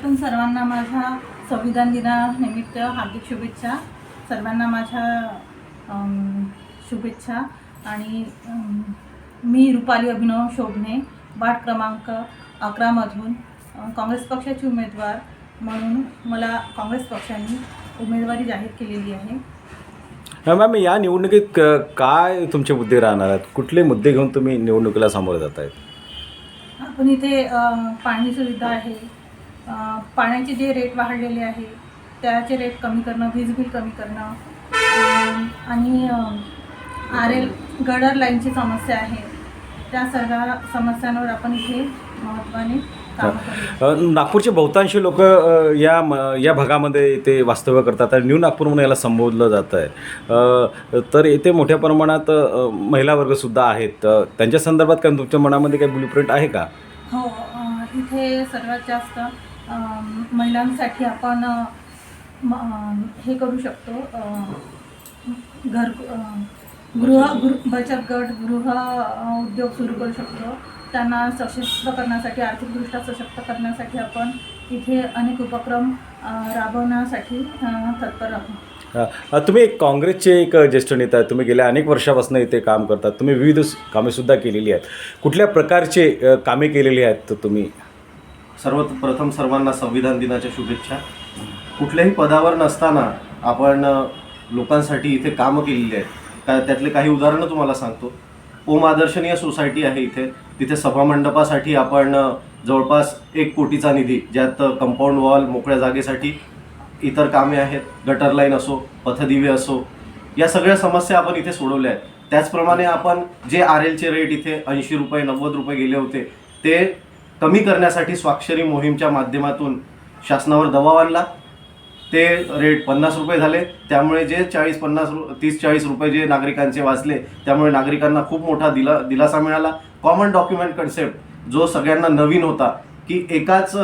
त्यातून सर्वांना माझ्या संविधान दिनानिमित्त हार्दिक शुभेच्छा. सर्वांना माझ्या शुभेच्छा आणि मी रुपाली अभिनव शोभणे वार्ड क्रमांक अकरामधून काँग्रेस पक्षाची उमेदवार म्हणून मला काँग्रेस पक्षाने उमेदवारी जाहीर केलेली आहे. मॅम या निवडणुकीत क- काय तुमचे मुद्दे राहणार आहेत? कुठले मुद्दे घेऊन तुम्ही निवडणुकीला सामोरे जात आहेत आपण इथे पाणी सुविधा आहे. पाण्याचे जे रेट वाढलेले आहे त्याचे रेट कमी करणं वीज बिल कमी करणं आणि आर एल गडर लाईनची समस्या आहे. त्या सर्व समस्यांवर आपण इथे महत्त्वाने नागपूरचे बहुतांशी लोक या म- या भागामध्ये इथे वास्तव्य करतात आणि न्यू नागपूर म्हणून याला संबोधलं जातं आहे. तर येथे मोठ्या प्रमाणात महिला वर्गसुद्धा आहेत. त्यांच्या संदर्भात काय तुमच्या मनामध्ये काही ब्लूप्रिंट आहे का? हो इथे सर्वात जास्त महिलांसाठी आपण हे करू शकतो घर गृह गृह बचत गट गृह उद्योग सुरू करू शकतो. त्यांना सशक्त करण्यासाठी आर्थिकदृष्ट्या सशक्त करण्यासाठी आपण इथे अनेक उपक्रम राबवण्यासाठी तत्पर आहोत. तुम्ही एक काँग्रेसचे एक ज्येष्ठ नेता आहेत. तुम्ही गेल्या अनेक वर्षापासून इथे काम करतात. तुम्ही विविध कामेसुद्धा केलेली आहेत. कुठल्या प्रकारचे कामे केलेली आहेत तुम्ही? सर्वप्रथम सर्वांना संविधान दिनाच्या शुभेच्छा. कुठल्याही पदावर नसताना आपण लोकांसाठी इथे कामं केलेली आहेत. का त्यातले काही उदाहरणं तुम्हाला सांगतो. ओम आदर्शनीय सोसायटी आहे इथे. तिथे सभामंडपासाठी आपण जवळपास एक कोटीचा निधी ज्यात कंपाऊंड वॉल मोकळ्या जागेसाठी इतर कामे आहेत. गटर लाईन असो पथदिवे असो या सगळ्या समस्या आपण इथे सोडवल्या आहेत. त्याचप्रमाणे आपण जे आर एलचे रेट इथे ऐंशी रुपये नव्वद रुपये गेले होते ते कमी करण्यासाठी स्वाक्षरी मोहीमच्या माध्यमातून शासनावर दबाव आणला. ते रेट पन्नास रुपये झाले. त्यामुळे जे चाळीस पन्नास रु तीस चाळीस रुपये जे नागरिकांचे वाचले त्यामुळे नागरिकांना खूप मोठा दिला दिलासा मिळाला. कॉमन डॉक्युमेंट कन्सेप्ट जो सगळ्यांना नवीन होता की एकाच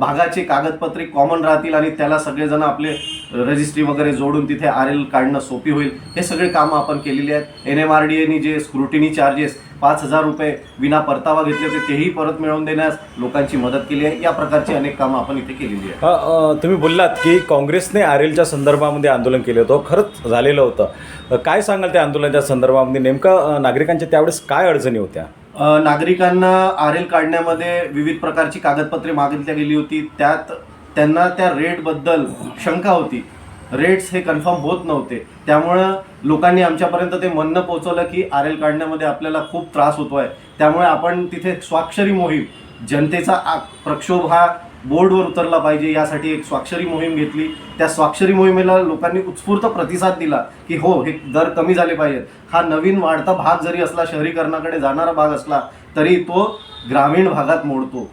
भागाचे कागदपत्रे कॉमन राहतील आणि त्याला सगळेजण आपले रजिस्ट्री वगैरे जोडून तिथे आर एल काढणं सोपी होईल. हे सगळे कामं आपण केलेली आहेत. N M R D any जे स्क्रुटिनी चार्जेस पाच हजार रुपये विना परतावा घेतले होते तेही परत मिळवून देण्यास लोकांची मदत केली आहे. या प्रकारची अनेक कामं आपण इथे केलेली आहे तुम्ही बोललात की काँग्रेसने आर एलच्या संदर्भामध्ये आंदोलन केलं होतं. खरंच झालेलं होतं. काय सांगाल त्या आंदोलनाच्या संदर्भामध्ये? नेमकं नागरिकांच्या त्यावेळेस काय अडचणी होत्या? नागरिकांना आर एल काढण्यामध्ये विविध प्रकारची कागदपत्रे मागितल्या गेली होती. त्यात त्यांना त्या रेटबद्दल शंका होती. रेट्स हे कन्फर्म होत नव्हते. त्यामुळं लोकांनी आमच्यापर्यंत ते म्हणणं पोहोचवलं की आर एल काढण्यामध्ये आपल्याला खूप त्रास होतो आहे त्यामुळे आपण तिथे स्वाक्षरी मोहीम जनतेचा आ- प्रक्षोभ हा बोर्डवर उतरला पाहिजे. यासाठी एक स्वाक्षरी मोहीम घेतली. त्या स्वाक्षरी मोहिमेला लोकांनी उत्स्फूर्त प्रतिसाद दिला की हो हे दर कमी झाले पाहिजेत. हा नवीन वाढता भाग जरी असला शहरीकरणाकडे जाणारा भाग असला तरी तो ग्रामीण भागात मोडतो.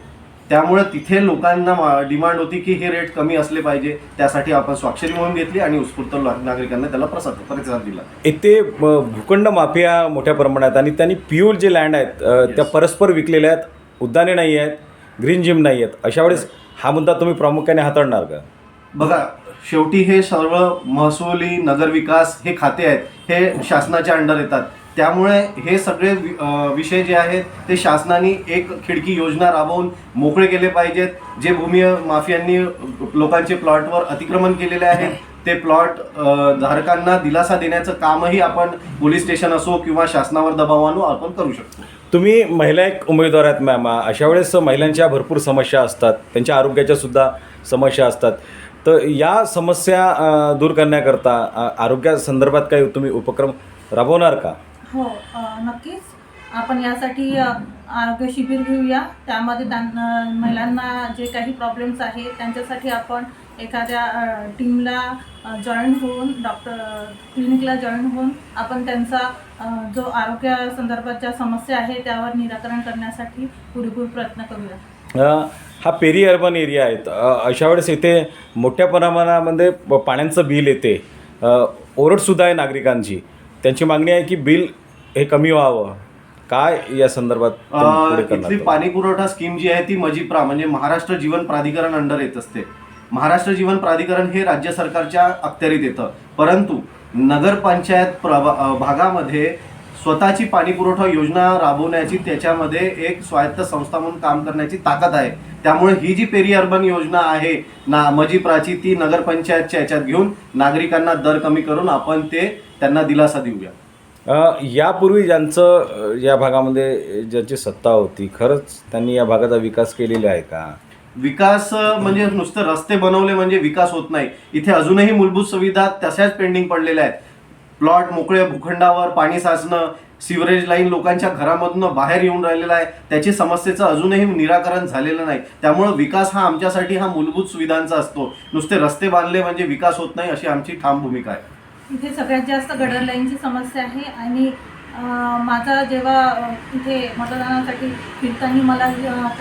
त्यामुळे तिथे लोकांना डिमांड होती की हे रेट कमी असले पाहिजे. त्यासाठी आपण स्वाक्षरी मोहीम घेतली आणि उत्स्फूर्त नागरिकांना त्याला प्रसाद प्रतिसाद दिला. इथे अ, भूखंड माफिया मोठ्या प्रमाणात आणि त्यांनी पिऊल जे लँड आहेत त्या परस्पर विकलेल्या आहेत उद्याने नाही आहेत. ग्रीन जिम नाही आहेत अशा वेळेस हा मुद्दा तुम्ही प्रामुख्याने हाताळणार का? बघा शेवटी हे सर्व महसुली नगरविकास हे खाते आहेत हे शासनाच्या अंडर येतात. त्यामुळे हे सगळे विषय जे आहेत ते शासनाने एक खिडकी योजना राबवून मोकळे केले पाहिजेत जे भूमी माफियांनी लोकांचे प्लॉटवर अतिक्रमण केलेले आहे ते प्लॉट धारकांना दिलासा देण्याचं कामही आपण पोलीस स्टेशन असो किंवा शासनावर दबाव आणू आपण करू शकतो. तुम्ही महिला एक उमेदवार आहेत मॅम अशा वेळेस महिलांच्या भरपूर समस्या असतात. त्यांच्या आरोग्याच्या सुद्धा समस्या असतात. तर या समस्या दूर करण्याकरता आरोग्यासंदर्भात काही तुम्ही उपक्रम राबवणार का? हो नक्कीच. आपण यासाठी आरोग्य शिबिर घेऊया. त्यामध्ये त्यांना महिलांना जे काही प्रॉब्लेम्स आहे त्यांच्यासाठी आपण एखाद्या टीमला जॉईन होऊन डॉक्टर क्लिनिकला जॉईन होऊन आपण त्यांचा जो आरोग्य संदर्भात ज्या समस्या आहे त्यावर निराकरण करण्यासाठी पुरेपूर प्रयत्न करूया. हा पेरी अर्बन एरिया आहे. अ, अशा वेळेस इथे मोठ्या प्रमाणामध्ये पाण्याचं बिल येते. ओरडसुद्धा आहे नागरिकांची. त्यांची मागणी आहे की बिल हे कमी व्हावं. काय या संदर्भात तुम्ही पुढे अ, करणार इथली पाणी पुरवठा स्कीम जी आहे ती मजिप्रा म्हणजे महाराष्ट्र जीवन प्राधिकरण अंडर येत असते. महाराष्ट्र जीवन प्राधिकरण हे राज्य सरकारच्या अखत्यारीत येतं. परंतु नगरपंचायत प्रभा भागामध्ये स्वतःची पाणी पुरवठा योजना राबवण्याची त्याच्यामध्ये एक स्वायत्त संस्था म्हणून काम करण्याची ताकद आहे. त्यामुळे ही जी पेरी अर्बन योजना आहे ना मजीप्राची ती नगरपंचायतच्या याच्यात घेऊन नागरिकांना दर कमी करून आपण ते त्यांना दिलासा देऊया. यापूर्वी ज्यांचं या भागामध्ये ज्यांची सत्ता होती खरंच त्यांनी या भागाचा विकास केलेला आहे का? विकास म्हणजे नुसतं रस्ते बनवले म्हणजे विकास होत नाही. इथे अजूनही मूलभूत सुविधा तशाच पेंडिंग पडलेल्या आहेत. प्लॉट मोकळे भूखंडावर पाणी साचणं सिवरेज लाईन लोकांच्या घरामधून बाहेर येऊन राहिलेला आहे. त्याची समस्येचं अजूनही निराकरण झालेलं नाही. त्यामुळं विकास हा आमच्यासाठी हा मूलभूत सुविधांचा असतो. नुसते रस्ते बांधले म्हणजे विकास होत नाही अशी आमची ठाम भूमिका आहे. इथे सगळ्यात जास्त गडर लाईनची समस्या आहे आणि माझा जेव्हा इथे मतदानासाठी फिरताना मला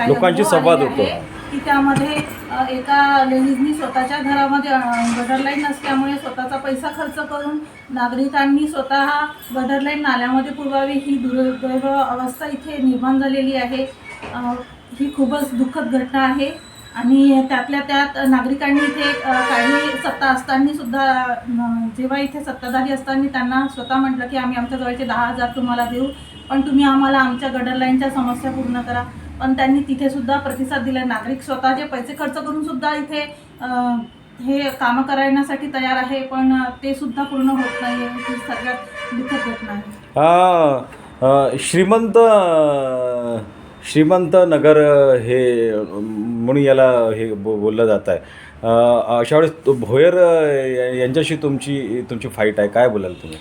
लोकांची संवाद होतो. की त्यामध्ये एका लेडीजनी स्वतःच्या घरामध्ये अं, नसल्यामुळे स्वतःचा पैसा खर्च करून नागरिकांनी स्वतः गटरलाईन नाल्यामध्ये पुरवावी. ही दुर्दैव अवस्था इथे निर्माण झालेली आहे. ही खूपच दुःखद घटना आहे. आणि त्यातल्या त्यात नागरिकांनी इथे काही सत्ता असताना सुद्धा जेव्हा इथे सत्ताधारी असताना त्यांना स्वतः म्हटलं की आम्ही आमच्या जवळचे दहा हजार तुम्हाला देऊ पण तुम्ही आम्हाला आमच्या गडर लाईनच्या समस्या पूर्ण करा. पण त्यांनी तिथे सुद्धा प्रतिसाद दिला नागरिक स्वतःचे पैसे खर्च करून सुद्धा इथे हे कामं करण्यासाठी तयार आहे पण ते सुद्धा पूर्ण होत नाही ही सगळ्यात दुःखद घटना आहे. श्रीमंत श्रीमंत नगर हे म्हणून याला हे बो बोललं जात आहे अ, अशा वेळेस तो भोयर यांच्याशी तुमची तुमची फाईट आहे. काय बोलाल तुम्ही?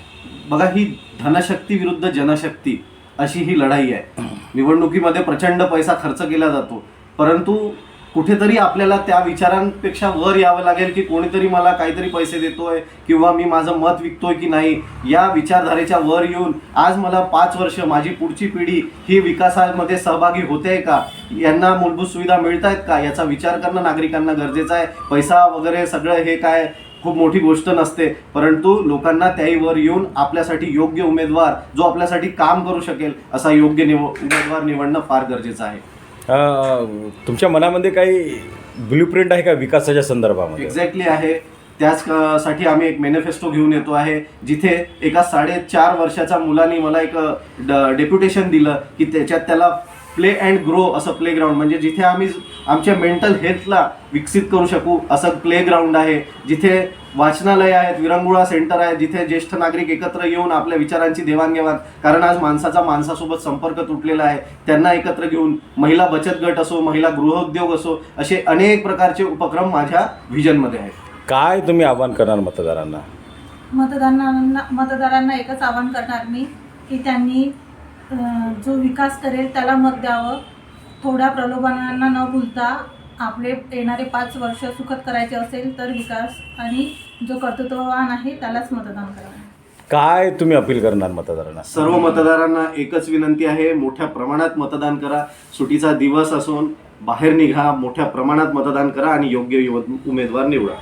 बघा ही धनशक्ती विरुद्ध जनशक्ती अशी ही लढाई आहे. निवडणुकीमध्ये प्रचंड पैसा खर्च केला जातो. परंतु कुठेतरी आपल्याला त्या विचारांपेक्षा वर यावं लागेल की कोणीतरी मला काहीतरी पैसे देतोय किंवा मी माझं मत विकतोय की नाही या विचारधारेच्या वर येऊन आज मला पाच वर्ष माझी पुढची पिढी ही विकासामध्ये सहभागी होते का? यांना मूलभूत सुविधा मिळत आहेत का? याचा विचार करणं नागरिकांना गरजेचं आहे. पैसा वगैरे सगळं हे काय खूप मोठी गोष्ट नसते. परंतु लोकांना त्याही वर येऊन आपल्यासाठी योग्य उमेदवार जो आपल्यासाठी काम करू शकेल असा योग्य निव उमेदवार निवडणं फार गरजेचं आहे. तुमच्या मनामध्ये काही ब्ल्यू प्रिंट आहे का विकासाच्या संदर्भामध्ये? एक्झॅक्टली आहे. त्याच साठी आम्ही एक मॅनिफेस्टो घेऊन येतो आहे जिथे एका साडेचार वर्षाच्या मुलाने मला एक डेप्युटेशन दिलं की त्याच्यात त्याला प्ले अँड ग्रो असं प्ले ग्राउंड म्हणजे जिथे आम्ही आमच्या मेंटल हेल्थला विकसित करू शकू असं प्ले ग्राउंड आहे. जिथे वाचनालय आहेत विरंगुळा सेंटर आहे जिथे ज्येष्ठ नागरिक एकत्र येऊन आपल्या विचारांची देवाणघेवाण कारण आज माणसाचा माणसासोबत संपर्क तुटलेला आहे त्यांना एकत्र घेऊन महिला बचत गट असो महिला गृहोद्योग असो असे अनेक प्रकारचे उपक्रम माझ्या व्हिजनमध्ये आहेत. काय तुम्ही आव्हान करणार मतदारांना? मतदारांना मतदारांना एकच आवाहन करणार मी की त्यांनी जो विकास करेल त्याला मत द्यावं. थोड्या प्रलोभनांना न भूलता आपले येणारे पाच वर्ष सुखद करायचे असेल तर विकास आणि जो कर्तृत्ववान आहे त्यालाच मतदान करावं. काय तुम्ही अपील करणार मतदारांना? सर्व मतदारांना एकच विनंती आहे मोठ्या प्रमाणात मतदान करा. सुटीचा दिवस असून बाहेर निघा मोठ्या प्रमाणात मतदान करा आणि योग्य उमेदवार निवडा.